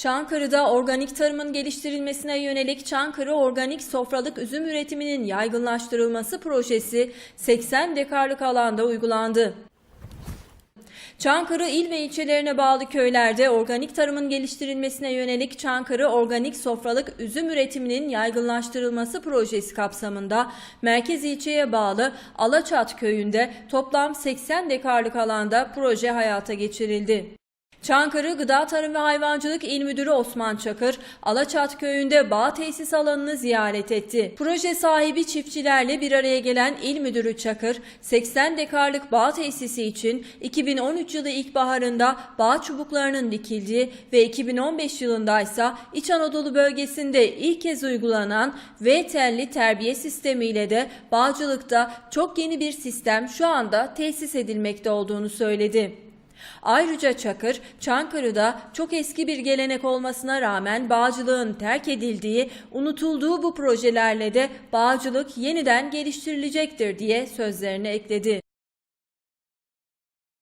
Çankırı'da organik tarımın geliştirilmesine yönelik Çankırı Organik Sofralık Üzüm Üretiminin yaygınlaştırılması projesi 80 dekarlık alanda uygulandı. Çankırı il ve ilçelerine bağlı köylerde organik tarımın geliştirilmesine yönelik Çankırı Organik Sofralık Üzüm Üretiminin yaygınlaştırılması projesi kapsamında merkez ilçeye bağlı Alaçat köyünde toplam 80 dekarlık alanda proje hayata geçirildi. Çankırı Gıda Tarım ve Hayvancılık İl Müdürü Osman Çakır, Alaçat köyünde bağ tesis alanını ziyaret etti. Proje sahibi çiftçilerle bir araya gelen İl Müdürü Çakır, 80 dekarlık bağ tesisi için 2013 yılı ilkbaharında bağ çubuklarının dikildiği ve 2015 yılında ise İç Anadolu bölgesinde ilk kez uygulanan V telli terbiye sistemiyle de bağcılıkta çok yeni bir sistem şu anda tesis edilmekte olduğunu söyledi. Ayrıca Çakır, Çankırı'da çok eski bir gelenek olmasına rağmen bağcılığın terk edildiği, unutulduğu bu projelerle de bağcılık yeniden geliştirilecektir diye sözlerine ekledi.